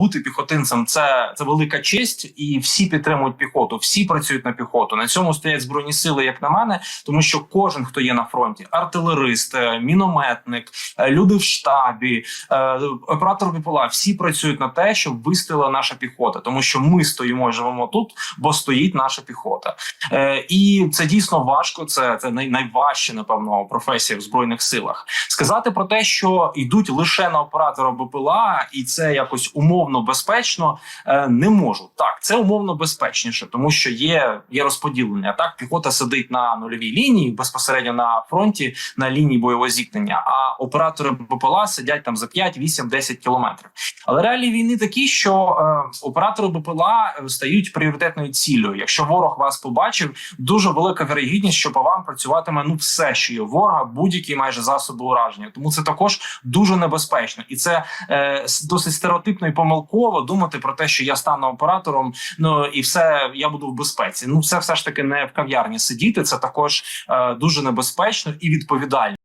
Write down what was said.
бути піхотинцем це, це велика честь, і всі підтримують піхоту, всі працюють на піхоту. На цьому стоять збройні сили, як на мене, тому що кожен, хто є на фронті, артилерист, е, мінометник, е, люди в штабі, е, оператор БПЛА, всі працюють на те, щоб вистояла наша піхота, тому що ми стоїмо і живемо тут, бо стоїть наша піхота. І це дійсно важко. Це, це найважче, напевно, професія в збройних силах. Сказати про те, що йдуть лише на оператора БПЛА, і це якось умовно безпечно, е, не можу. Так, це умовно безпечніше, тому що є, є розподілення. Так, піхота сидить на нульовій лінії безпосередньо на фронті на лінії бойового зіткнення. А оператори БПЛА сидять там за 5, 8, 10 кілометрів. Але реалії війни такі, що е, оператори БПЛА е, стають пріоритетною ціллю. Якщо ворог вас побачив, дуже велика вірогідність, що по вам працюватиме ну все, що є ворога, будь-які майже засоби ураження. Тому це також дуже небезпечно, і це е, досить стереотипно і помилково думати про те, що я стану оператором. Ну і все я буду в безпеці. Ну це все ж таки не в кав'ярні сидіти. Це також е, дуже небезпечно і відповідально.